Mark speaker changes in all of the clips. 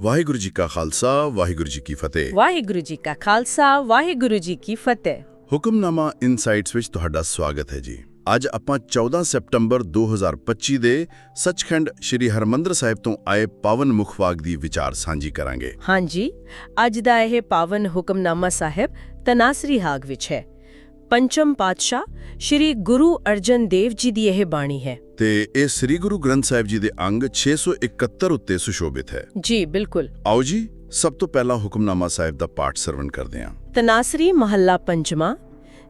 Speaker 1: ਵਾਹਿਗੁਰੂ ਜੀ ਕਾ ਖਾਲਸਾ ਵਾਹਿਗੁਰੂ ਜੀ ਕੀ ਫਤਿਹ।
Speaker 2: ਵਾਹਿਗੁਰੂ ਜੀ ਕਾ ਖਾਲਸਾ ਵਾਹਿਗੁਰੂ ਜੀ ਕੀ ਫਤਿਹ।
Speaker 1: ਹੁਕਮਨਾਮਾ ਇਨਸਾਈਟਸ ਵਿੱਚ ਤੁਹਾਡਾ ਸਵਾਗਤ ਹੈ ਜੀ। ਅੱਜ ਆਪਾਂ 14 ਸੈਪਟੰਬਰ 2025 ਦੇ ਸੱਚਖੰਡ ਸ੍ਰੀ ਹਰਮੰਦਰ ਸਾਹਿਬ ਤੋਂ ਆਏ ਪਾਵਨ ਮੁਖਵਾਕ ਦੀ ਵਿਚਾਰ ਸਾਂਝੀ ਕਰਾਂਗੇ।
Speaker 2: ਹਾਂਜੀ ਅੱਜ ਦਾ ਇਹ ਪਾਵਨ ਹੁਕਮਨਾਮਾ ਸਾਹਿਬ ਤਨਾਸਰੀ ਹਾਗ ਵਿੱਚ ਹੈ। ਪੰਚਮ ਪਾਤਸ਼ਾਹ ਸ਼੍ਰੀ ਗੁਰੂ ਅਰਜਨ ਦੇਵ ਜੀ ਦੀ ਇਹ ਬਾਣੀ ਹੈ।
Speaker 1: ਤੇ ਇਹ ਸ੍ਰੀ ਗੁਰੂ ਗ੍ਰੰਥ ਸਾਹਿਬ ਜੀ ਦੇ ਅੰਗ 671 ਉੱਤੇ ਸੁਸ਼ੋਭਿਤ ਹੈ।
Speaker 2: ਜੀ ਬਿਲਕੁਲ।
Speaker 1: ਆਓ ਜੀ ਸਭ ਤੋਂ ਪਹਿਲਾਂ ਹੁਕਮਨਾਮਾ ਸਾਹਿਬ ਦਾ ਪਾਠ ਸਰਵਣ ਕਰਦੇ ਹਾਂ।
Speaker 2: ਤਨਾਸਰੀ ਮਹੱਲਾ ਪੰਜਵਾਂ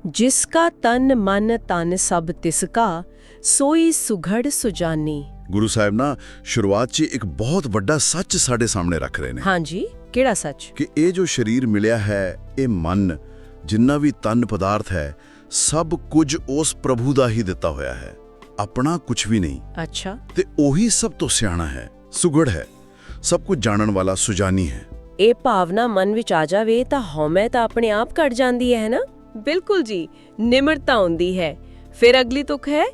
Speaker 2: ਜਿਸ ਕਾ ਤਨ ਮਨ ਤਨ ਸਭ ਤਿਸ ਕਾ ਸੋਈ ਸੁਘੜ ਸੁਜਾਨੀ।
Speaker 1: ਗੁਰੂ ਸਾਹਿਬ ਨਾ ਸ਼ੁਰੂਆਤ 'ਚ ਇੱਕ ਬਹੁਤ ਵੱਡਾ ਸੱਚ ਸਾਡੇ ਸਾਹਮਣੇ ਰੱਖ ਰਹੇ ਨੇ।
Speaker 2: ਹਾਂਜੀ ਕਿਹੜਾ ਸੱਚ?
Speaker 1: ਕਿ ਇਹ ਜੋ ਸਰੀਰ ਮਿਲਿਆ ਹੈ ਇਹ ਮਨ ਜਿੰਨਾ ਵੀ ਤਨ ਪਦਾਰਥ ਹੈ ਸਭ ਕੁਝ ਉਸ ਪ੍ਰਭੂ ਦਾ ਹੀ ਦਿੱਤਾ ਹੋਇਆ ਹੈ। ਆਪਣਾ ਕੁਝ ਵੀ ਨਹੀਂ।
Speaker 2: ਅੱਛਾ।
Speaker 1: ਤੇ ਉਹੀ ਸਭ ਤੋਂ ਸਿਆਣਾ ਹੈ ਸੁਗੜ ਹੈ। ਸਭ ਕੁਝ ਜਾਣਨ ਵਾਲਾ ਸੁਜਾਨੀ ਹੈ।
Speaker 2: ਇਹ ਭਾਵਨਾ ਮਨ ਵਿੱਚ ਆ ਜਾਵੇ ਤਾਂ ਹਉਮੈ ਤਾਂ ਆਪਣੇ ਆਪ ਘਟ ਜਾਂਦੀ ਹੈ ਨਾ? ਬਿਲਕੁਲ ਜੀ ਨਿਮਰਤਾ ਹੁੰਦੀ ਹੈ। ਫਿਰ ਅਗਲੀ ਤੁਕ ਹੈ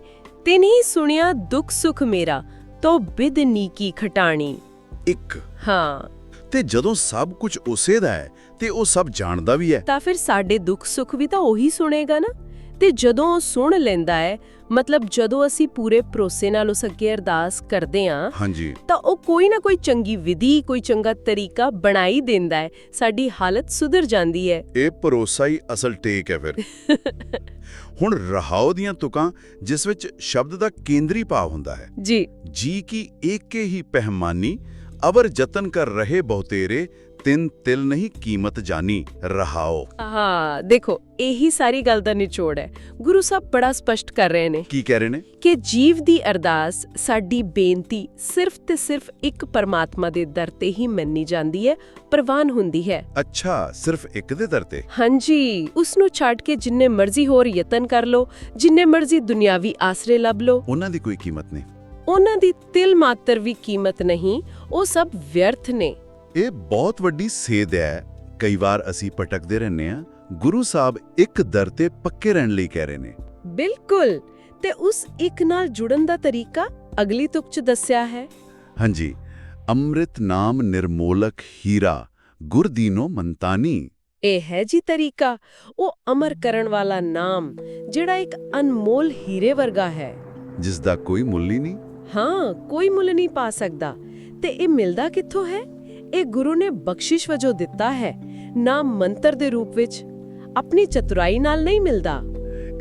Speaker 2: ਤਿਨਹੀ ਸੁਣਿਆ ਦੁੱਖ ਸੁਖ ਮੇਰਾ ਤੋ ਬਿਦ ਨੀਕੀ ਖਟਾਣੀ।
Speaker 1: ਇੱਕ।
Speaker 2: ਹਾਂ।
Speaker 1: ਤੇ ਜਦੋਂ ਸਭ ਕੁਝ ਉਸੇ ਦਾ ਹੈ ਤੇ ਉਹ ਸਭ ਜਾਣਦਾ ਵੀ ਹੈ।
Speaker 2: ਤਾਂ ਫਿਰ ਸਾਡੇ ਦੁੱਖ ਸੁੱਖ ਵੀ ਤਾਂ ਉਹੀ ਸੁਣੇਗਾ ਨਾ? ਤੇ ਜਦੋਂ ਉਹ ਸੁਣ ਲੈਂਦਾ ਹੈ ਮਤਲਬ ਜਦੋਂ ਅਸੀਂ ਪੂਰੇ ਭਰੋਸੇ ਨਾਲ ਉਸ ਅੱਗੇ ਅਰਦਾਸ ਕਰਦੇ ਹਾਂ
Speaker 1: ਹਾਂਜੀ।
Speaker 2: ਤਾਂ ਉਹ ਕੋਈ ਨਾ ਕੋਈ ਚੰਗੀ ਵਿਧੀ ਕੋਈ ਚੰਗਾ ਤਰੀਕਾ ਬਣਾਈ ਦਿੰਦਾ ਹੈ। ਸਾਡੀ ਹਾਲਤ ਸੁਧਰ ਜਾਂਦੀ ਹੈ।
Speaker 1: ਇਹ ਭਰੋਸਾ ਹੀ ਅਸਲ ਟੇਕ ਹੈ ਫਿਰ। ਹੁਣ ਰਹਾਉ ਦੀਆਂ ਤੁਕਾਂ ਜਿਸ ਵਿੱਚ ਸ਼ਬਦ ਦਾ ਕੇਂਦਰੀ ਭਾਵ ਹੁੰਦਾ ਹੈ।
Speaker 2: ਜੀ।
Speaker 1: ਜੀ ਕੀ ਏਕੇ ਹੀ ਪਹਿਮਾਨੀ ਅਵਰ ਜਤਨ ਕਰ ਰਹੇ ਬਹੁਤੇਰੇ ਤਿੰਨ ਤਿਲ ਨਹੀਂ ਕੀਮਤ ਜਾਨੀ ਰਹਾਓ
Speaker 2: ਹਾਂ ਦੇਖੋ ਇਹੀ ਸਾਰੀ ਗੱਲ ਦਾ ਨਿਚੋੜ ਹੈ ਗੁਰੂ ਸਾਹਿਬ ਬੜਾ ਸਪਸ਼ਟ ਕਰ ਰਹੇ ਨੇ
Speaker 1: ਕੀ ਕਹਿ ਰਹੇ ਨੇ
Speaker 2: ਕਿ ਜੀਵ ਦੀ ਅਰਦਾਸ ਸਾਡੀ ਬੇਨਤੀ ਸਿਰਫ ਤੇ ਸਿਰਫ ਇੱਕ ਪਰਮਾਤਮਾ ਦੇ ਦਰ ਤੇ ਹੀ ਮੰਨੀ ਜਾਂਦੀ ਹੈ ਪ੍ਰਵਾਨ ਹੁੰਦੀ ਹੈ
Speaker 1: ਅੱਛਾ ਸਿਰਫ ਇੱਕ ਦੇ ਦਰ ਤੇ
Speaker 2: ਹਾਂਜੀ ਉਸ ਨੂੰ ਛੱਡ ਕੇ ਜਿੰਨੇ ਮਰਜ਼ੀ ਹੋਰ ਯਤਨ ਕਰ ਲੋ ਜਿੰਨੇ ਮਰਜ਼ੀ ਦੁਨਿਆਵੀ ਆਸਰੇ ਲੱਭ ਲੋ
Speaker 1: ਉਹਨਾਂ ਦੀ ਕੋਈ ਕੀਮਤ ਨਹੀਂ
Speaker 2: ਉਹਨਾਂ ਦੀ ਤਿਲ ਮਾਤਰ ਵੀ ਕੀਮਤ ਨਹੀਂ ਉਹ ਸਭ ਵਿਅਰਥ ਨੇ।
Speaker 1: ਇਹ ਬਹੁਤ ਵੱਡੀ ਸੇਧ ਹੈ। ਕਈ ਵਾਰ ਅਸੀਂ ਭਟਕਦੇ ਰਹਿੰਦੇ ਆ ਗੁਰੂ ਸਾਹਿਬ ਇੱਕ ਦਰ ਤੇ ਪੱਕੇ ਰਹਿਣ ਲਈ ਕਹਿ ਰਹੇ ਨੇ।
Speaker 2: ਬਿਲਕੁਲ! ਤੇ ਉਸ ਇੱਕ ਨਾਲ ਜੁੜਨ ਦਾ ਤਰੀਕਾ ਅਗਲੀ ਤੁਕ ਚ ਦੱਸਿਆ ਹੈ।
Speaker 1: ਹਾਂਜੀ। ਅੰਮ੍ਰਿਤ ਨਾਮ ਨਿਰਮੋਲਕ ਹੀਰਾ ਗੁਰ ਦੀਨੋ ਮੰਤਾਨੀ।
Speaker 2: ਇਹ ਹੈ ਜੀ ਤਰੀਕਾ। ਉਹ ਅਮਰ ਕਰਨ ਵਾਲਾ ਨਾਮ ਜਿਹੜਾ ਇੱਕ ਅਨਮੋਲ ਹੀਰੇ ਵਰਗਾ ਹੈ।
Speaker 1: ਜਿਸ ਦਾ ਕੋਈ ਮੁੱਲ ਹੀ ਨਹੀਂ।
Speaker 2: ਹਾਂ ਕੋਈ ਮੁੱਲ ਨਹੀਂ ਪਾ ਸਕਦਾ। ਤੇ ਇਹ ਮਿਲਦਾ ਕਿੱਥੋਂ ਹੈ? ਇਹ ਗੁਰੂ ਨੇ ਬਖਸ਼ਿਸ਼ ਵਜੋਂ ਦਿੱਤਾ ਹੈ ਨਾਮ ਮੰਤਰ ਦੇ ਰੂਪ ਵਿੱਚ। ਆਪਣੀ ਚਤੁਰਾਈ ਨਾਲ ਨਹੀਂ ਮਿਲਦਾ।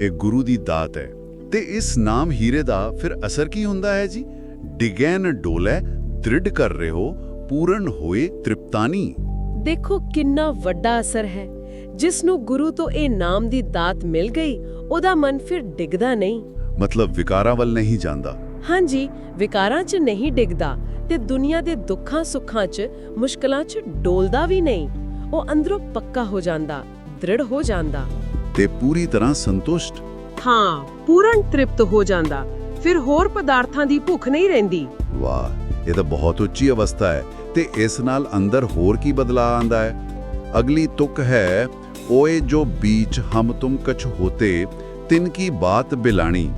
Speaker 1: ਇਹ ਗੁਰੂ ਦੀ ਦਾਤ ਹੈ। ਤੇ ਇਸ ਨਾਮ ਹੀਰੇ ਦਾ ਫਿਰ ਅਸਰ ਕੀ ਹੁੰਦਾ ਹੈ ਜੀ? ਡਿਗੈ ਨ ਡੋਲੇ ਦ੍ਰਿੜ ਕਰ ਰਹੇ ਹੋ ਪੂਰਨ ਹੋਏ ਤ੍ਰਿਪਤਾਨੀ।
Speaker 2: ਦੇਖੋ ਕਿੰਨਾ ਵੱਡਾ ਅਸਰ ਹੈ। ਜਿਸ ਨੂੰ ਗੁਰੂ ਤੋਂ ਇਹ ਨਾਮ ਦੀ ਦਾਤ ਮਿਲ ਗਈ ਉਹਦਾ ਮਨ ਫਿਰ ਡਿੱਗਦਾ ਨਹੀਂ।
Speaker 1: ਮਤਲਬ ਵਿਕਾਰਾਂ ਵੱਲ ਨਹੀਂ ਜਾਂਦਾ।
Speaker 2: ਹਾਂਜੀ ਵਿਕਾਰਾਂ 'ਚ ਨਹੀਂ ਡਿੱਗਦਾ ਤੇ ਦੁਨੀਆ ਦੇ ਦੁੱਖਾਂ ਸੁੱਖਾਂ 'ਚ ਮੁਸ਼ਕਲਾਂ 'ਚ ਡੋਲਦਾ ਵੀ ਨਹੀਂ। ਉਹ ਅੰਦਰੋਂ ਪੱਕਾ ਹੋ ਜਾਂਦਾ ਦ੍ਰਿੜ ਹੋ ਜਾਂਦਾ।
Speaker 1: ਤੇ ਪੂਰੀ ਤਰ੍ਹਾਂ ਸੰਤੁਸ਼ਟ।
Speaker 2: ਹਾਂ ਪੂਰਨ ਤ੍ਰਿਪਤ ਹੋ ਜਾਂਦਾ। ਫਿਰ ਹੋਰ ਪਦਾਰਥਾਂ ਦੀ ਭੁੱਖ ਨਹੀਂ ਰਹਿੰਦੀ।
Speaker 1: ਵਾਹ ਇਹ ਤਾਂ ਬਹੁਤ ਉੱਚੀ ਅਵਸਥਾ ਹੈ। ਤੇ ਇਸ ਨਾਲ ਅੰਦਰ ਹੋਰ ਕੀ ਬਦਲਾਅ ਆਂਦਾ ਹੈ? ਅਗਲੀ ਤੁਕ ਹੈ ਓਏ ਜੋ ਬੀਚ ਹਮ ਤੁਮ ਕਛ ਹੋਤੇ ਤਿਨ ਕੀ ਬਾਤ ਬਿਲਾਣੀ।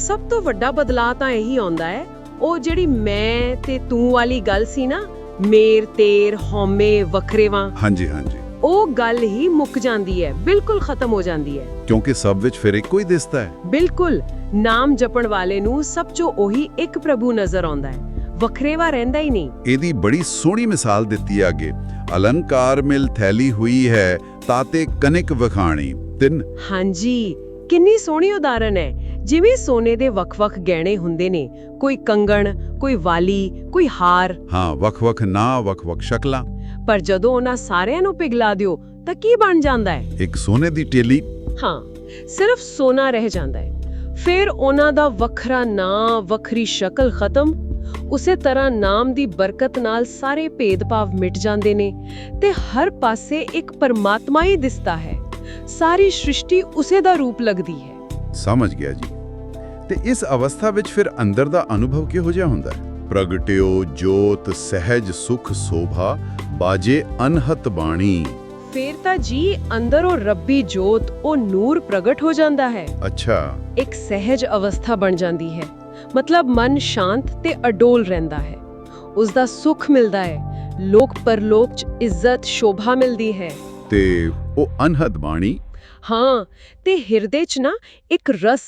Speaker 2: ਸਭ ਤੋਂ ਵੱਡਾ ਬਦਲਾਅ ਤਾਂ ਇਹੀ ਆਉਂਦਾ ਹੈ। ਉਹ ਜਿਹੜੀ ਮੈਂ ਤੇ ਤੂੰ ਵਾਲੀ ਗੱਲ ਸੀ ਨਾ ਮੇਰ ਤੇਰ ਹਉਮੈ ਵਖਰੇਵਾਂ।
Speaker 1: ਹਾਂਜੀ ਹਾਂਜੀ।
Speaker 2: ਉਹ ਗੱਲ ਹੀ ਮੁੱਕ ਜਾਂਦੀ ਹੈ ਬਿਲਕੁਲ ਖਤਮ ਹੋ ਜਾਂਦੀ ਹੈ।
Speaker 1: ਕਿਉਂਕਿ ਸਭ ਵਿੱਚ ਫਿਰ ਇੱਕੋ ਹੀ ਦਿਸਦਾ ਹੈ।
Speaker 2: ਬਿਲਕੁਲ ਨਾਮ ਜਪਣ ਵਾਲੇ ਨੂੰ ਸਭ ਚੋਂ ਉਹੀ ਇੱਕ ਪ੍ਰਭੂ ਨਜ਼ਰ ਆਉਂਦਾ ਹੈ। ਵਖਰੇਵਾ ਰਹਿੰਦਾ ਹੀ ਨਹੀਂ।
Speaker 1: ਇਹਦੀ ਬੜੀ ਸੋਹਣੀ ਮਿਸਾਲ ਦਿੱਤੀ ਹੈ ਅੱਗੇ। ਅਲੰਕਾਰ ਮਿਲ ਥੈਲੀ ਹੋਈ ਹੈ ਤਾਤੇ ਕਨਿਕ ਵਖਾਣੀ। ਤਿੰਨ।
Speaker 2: ਹਾਂਜੀ ਕਿੰਨੀ ਸੋਹਣੀ ਉਦਾਹਰਣ ਹੈ। ਜਿਵੇਂ ਸੋਨੇ ਦੇ ਵੱਖ-ਵੱਖ ਗਹਿਣੇ ਹੁੰਦੇ ਨੇ ਕੋਈ ਕੰਗਣ ਕੋਈ ਵਾਲੀ ਕੋਈ ਹਾਰ।
Speaker 1: ਹਾਂ ਵੱਖ-ਵੱਖ ਨਾ ਵੱਖ-ਵੱਖ ਸ਼ਕਲਾਂ।
Speaker 2: ਪਰ ਜਦੋਂ ਉਹਨਾਂ ਸਾਰਿਆਂ ਨੂੰ ਪਿਘਲਾ ਦਿਓ ਤਾਂ ਕੀ ਬਣ ਜਾਂਦਾ ਹੈ?
Speaker 1: ਇੱਕ ਸੋਨੇ ਦੀ ਟੇਲੀ।
Speaker 2: ਹਾਂ ਸਿਰਫ ਸੋਨਾ ਰਹਿ ਜਾਂਦਾ ਹੈ। ਫਿਰ ਉਹਨਾਂ ਦਾ ਵੱਖਰਾ ਨਾਂ ਵੱਖਰੀ ਸ਼ਕਲ ਖਤਮ। ਉਸੇ ਤਰ੍ਹਾਂ ਨਾਮ ਦੀ ਬਰਕਤ ਨਾਲ ਸਾਰੇ ਭੇਦਭਾਵ ਮਿਟ ਜਾਂਦੇ ਨੇ ਤੇ ਹਰ ਪਾਸੇ ਇੱਕ ਪਰਮਾਤਮਾ ਹੀ ਦਿਸਦਾ ਹੈ। ਸਾਰੀ ਸ੍ਰਿਸ਼ਟੀ ਉਸੇ ਦਾ ਰੂਪ ਲੱਗਦੀ ਹੈ।
Speaker 1: ਸਮਝ ਗਿਆ ਜੀ। ਤੇ ਇਸ ਅਵਸਥਾ ਵਿੱਚ ਫਿਰ ਅੰਦਰ ਦਾ ਅਨੁਭਵ ਕਿਹੋ ਜਿਹਾ ਹੁੰਦਾ ਹੈ? ਪ੍ਰਗਟਿਓ ਜੋਤ ਸਹਿਜ ਸੁਖ ਸੋਭਾ ਬਾਜੇ ਅਨਹਤ ਬਾਣੀ।
Speaker 2: ਫੇਰ ਤਾਂ ਜੀ ਅੰਦਰ ਉਹ ਰੱਬੀ ਜੋਤ ਉਹ ਨੂਰ ਪ੍ਰਗਟ ਹੋ ਜਾਂਦਾ ਹੈ।
Speaker 1: ਅੱਛਾ।
Speaker 2: ਇੱਕ ਸਹਿਜ ਅਵਸਥਾ ਬਣ ਜਾਂਦੀ ਹੈ। ਮਤਲਬ ਮਨ ਸ਼ਾਂਤ ਤੇ ਅਡੋਲ ਰਹਿੰਦਾ ਹੈ। ਉਸ ਦਾ ਸੁੱਖ ਮਿਲਦਾ ਹੈ। ਲੋਕ ਪਰਲੋਕ 'ਚ ਇੱਜ਼ਤ ਸ਼ੋਭਾ ਮਿਲਦੀ ਹੈ।
Speaker 1: ਤੇ ਉਹ ਅਨਹਦ ਬਾਣੀ
Speaker 2: ਹਾਂ, ਤੇ ਹਿਰਦੇ 'ਚ ਨਾ ਇੱਕ ਰਸ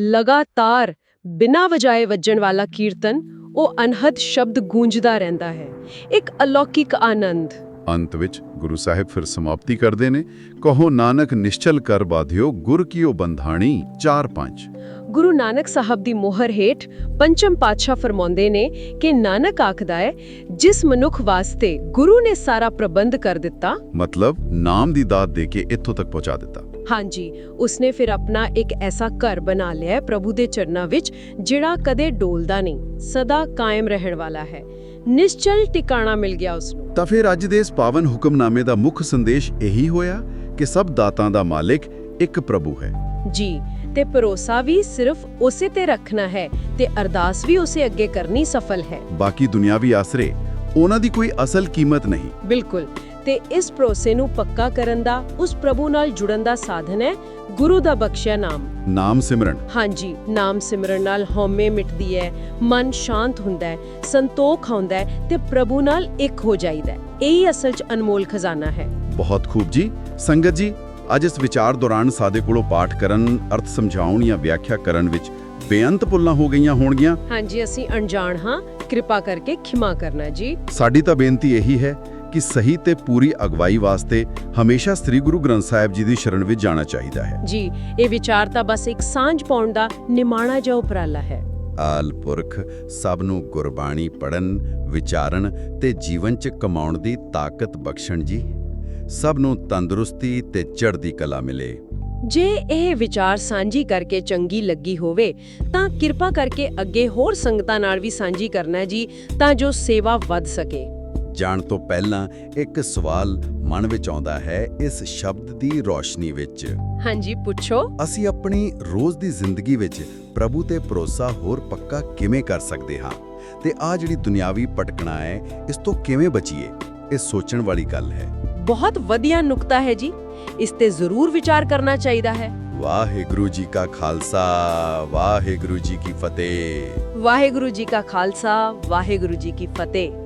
Speaker 2: ਲਗਾਤਾਰ ਬਿਨਾਂ ਵਜਾਏ ਵੱਜਣ ਵਾਲਾ ਕੀਰਤਨ, ਉਹ ਅਨਹਦ ਸ਼ਬਦ ਗੂੰਜਦਾ ਰਹਿੰਦਾ ਹੈ। ਇੱਕ ਅਲੌਕਿਕ ਆਨੰਦ।
Speaker 1: ਅੰਤ ਵਿੱਚ ਗੁਰੂ ਸਾਹਿਬ ਫਿਰ ਸਮਾਪਤੀ ਕਰਦੇ ਨੇ, ਕਹੋ ਨਾਨਕ ਨਿਸ਼ਚਲ ਕਰ ਬਾਧਿਓ, ਗੁਰ ਕੀਓ ਬੰਧਾਣੀ 4-5
Speaker 2: ਗੁਰੂ ਨਾਨਕ ਸਾਹਿਬ ਦੀ ਮੋਹਰ ਹੇਠ ਪੰਚਮ ਪਾਤਸ਼ਾਹ ਫਰਮਾਉਂਦੇ ਨੇ ਕਿ ਨਾਨਕ ਆਖਦਾ ਹੈ ਜਿਸ ਮਨੁੱਖ ਵਾਸਤੇ ਗੁਰੂ ਨੇ ਸਾਰਾ ਪ੍ਰਬੰਧ ਕਰ ਦਿੱਤਾ।
Speaker 1: ਮਤਲਬ ਨਾਮ ਦੀ ਦਾਤ ਦੇ ਕੇ ਇੱਥੋਂ ਤੱਕ ਪਹੁੰਚਾ ਦਿੱਤਾ।
Speaker 2: ਹਾਂਜੀ ਉਸਨੇ ਫਿਰ ਆਪਣਾ ਇੱਕ ਐਸਾ ਘਰ ਬਣਾ ਲਿਆ ਪ੍ਰਭੂ ਦੇ ਚਰਨਾਂ ਵਿੱਚ ਜਿਹੜਾ ਕਦੇ ਡੋਲਦਾ ਨਹੀਂ ਸਦਾ ਕਾਇਮ ਰਹਿਣ ਵਾਲਾ ਹੈ। ਨਿਸ਼ਚਲ ਟਿਕਾਣਾ ਮਿਲ ਗਿਆ ਉਸਨੂੰ।
Speaker 1: ਤਾਂ ਫਿਰ ਅੱਜ ਦੇ ਇਸ ਪਾਵਨ ਹੁਕਮਨਾਮੇ ਦਾ ਮੁੱਖ ਸੰਦੇਸ਼ ਇਹੀ ਹੋਇਆ ਕਿ ਸਭ ਦਾਤਾਂ ਦਾ ਮਾਲਿਕ ਇੱਕ ਪ੍ਰਭੂ ਹੈ।
Speaker 2: ਜੀ ਤੇ ਭਰੋਸਾ ਵੀ ਸਿਰਫ ਉਸੇ ਤੇ ਰੱਖਣਾ ਹੈ ਤੇ ਅਰਦਾਸ ਵੀ ਉਸੇ ਅੱਗੇ ਕਰਨੀ ਸਫਲ ਹੈ।
Speaker 1: ਬਾਕੀ ਦੁਨਿਆਵੀ ਆਸਰੇ ਉਹਨਾਂ ਦੀ ਕੋਈ ਅਸਲ ਕੀਮਤ ਨਹੀਂ।
Speaker 2: ਬਿਲਕੁਲ। ਤੇ ਇਸ ਭਰੋਸੇ ਨੂੰ ਪੱਕਾ ਕਰਨ ਦਾ ਉਸ ਪ੍ਰਭੂ ਨਾਲ ਜੁੜਨ ਦਾ ਸਾਧਨ ਹੈ ਗੁਰੂ ਦਾ ਬਖਸ਼ਿਆ ਨਾਮ।
Speaker 1: ਨਾਮ ਸਿਮਰਨ।
Speaker 2: ਹਾਂਜੀ ਨਾਮ ਸਿਮਰਨ ਨਾਲ ਹਉਮੈ ਮਿਟਦੀ ਹੈ ਮਨ ਸ਼ਾਂਤ ਹੁੰਦਾ ਹੈ ਸੰਤੋਖ ਆਉਂਦਾ ਹੈ ਤੇ ਪ੍ਰਭੂ ਨਾਲ ਇੱਕ ਹੋ ਜਾਂਦਾ ਹੈ। ਇਹੀ ਅਸਲ 'ਚ ਅਨਮੋਲ ਖਜ਼ਾਨਾ ਹੈ।
Speaker 1: ਬਹੁਤ ਖੂਬ ਜੀ। ਸੰਗਤ ਜੀ ਅੱਜ ਇਸ ਵਿਚਾਰ ਦੌਰਾਨ ਸਾਦੇ ਕੋਲੋਂ ਪਾਠ ਕਰਨ ਅਰਥ ਸਮਝਾਉਣ ਜਾਂ ਵਿਆਖਿਆ ਕਰਨ ਵਿੱਚ ਬੇਅੰਤ ਪੁੱਲਾਂ ਹੋ ਗਈਆਂ ਹੋਣਗੀਆਂ।
Speaker 2: ਹਾਂਜੀ ਅਸੀਂ ਅਣਜਾਣ ਹਾਂ। ਕਿਰਪਾ ਕਰਕੇ ਖਿਮਾ ਕਰਨਾ ਜੀ।
Speaker 1: ਸਾਡੀ ਤਾਂ ਬੇਨਤੀ ਇਹੀ ਹੈ ਕਿ ਸਹੀ ਤੇ ਪੂਰੀ ਅਗਵਾਈ ਵਾਸਤੇ ਹਮੇਸ਼ਾ ਸ੍ਰੀ ਗੁਰੂ ਗ੍ਰੰਥ ਸਾਹਿਬ ਜੀ ਦੀ ਸ਼ਰਨ ਵਿੱਚ ਜਾਣਾ ਚਾਹੀਦਾ ਹੈ।
Speaker 2: ਜੀ ਇਹ ਵਿਚਾਰ ਤਾਂ ਬਸ ਇੱਕ ਸਾਂਝ ਪਾਉਣ ਦਾ ਨਿਮਾਣਾ ਜਿਹਾ ਉਪਰਾਲਾ ਹੈ।
Speaker 1: ਆਲ ਪੁਰਖ ਸਭ ਨੂੰ ਗੁਰਬਾਣੀ ਪੜਨ ਵਿਚਾਰਨ ਤੇ ਜੀਵਨ 'ਚ ਕਮਾਉਣ ਦੀ ਤਾਕਤ ਬਖਸ਼ਣ ਜੀ। ਸਭ ਨੂੰ ਤੰਦਰੁਸਤੀ ਤੇ ਚੜ੍ਹਦੀ ਕਲਾ ਮਿਲੇ।
Speaker 2: ਜੇ ਇਹ ਵਿਚਾਰ ਸਾਂਝੀ ਕਰਕੇ ਚੰਗੀ ਲੱਗੀ ਹੋਵੇ ਤਾਂ ਕਿਰਪਾ ਕਰਕੇ ਅੱਗੇ ਹੋਰ ਸੰਗਤਾਂ ਨਾਲ ਵੀ ਸਾਂਝੀ ਕਰਨਾ ਜੀ ਤਾਂ ਜੋ ਸੇਵਾ ਵੱਧ ਸਕੇ।
Speaker 1: ਜਾਣ ਤੋਂ ਪਹਿਲਾਂ ਇੱਕ ਸਵਾਲ ਮਨ ਵਿੱਚ ਆਉਂਦਾ ਹੈ ਇਸ ਸ਼ਬਦ ਦੀ ਰੋਸ਼ਨੀ ਵਿੱਚ।
Speaker 2: ਹਾਂਜੀ ਪੁੱਛੋ।
Speaker 1: ਅਸੀਂ ਆਪਣੀ ਰੋਜ਼ ਦੀ ਜ਼ਿੰਦਗੀ ਵਿੱਚ ਪ੍ਰਭੂ ਤੇ ਭਰੋਸਾ ਹੋਰ ਪੱਕਾ ਕਿਵੇਂ ਕਰ ਸਕਦੇ ਹਾਂ? ਤੇ ਆ ਜਿਹੜੀ ਦੁਨਿਆਵੀ ਭਟਕਣਾ ਹੈ ਇਸ ਤੋਂ ਕਿਵੇਂ ਬਚੀਏ? ਇਹ ਸੋਚਣ ਵਾਲੀ ਗੱਲ ਹੈ।
Speaker 2: ਬਹੁਤ ਵਧੀਆ ਨੁਕਤਾ ਹੈ ਜੀ। ਇਸ ਤੇ ਜ਼ਰੂਰ ਵਿਚਾਰ ਕਰਨਾ ਚਾਹੀਦਾ ਹੈ।
Speaker 1: ਵਾਹਿਗੁਰੂ ਜੀ ਕਾ ਖਾਲਸਾ ਵਾਹਿਗੁਰੂ ਜੀ ਕੀ ਫਤਿਹ।
Speaker 2: ਵਾਹਿਗੁਰੂ ਜੀ ਕਾ ਖਾਲਸਾ ਵਾਹਿਗੁਰੂ ਜੀ ਕੀ ਫਤਿਹ।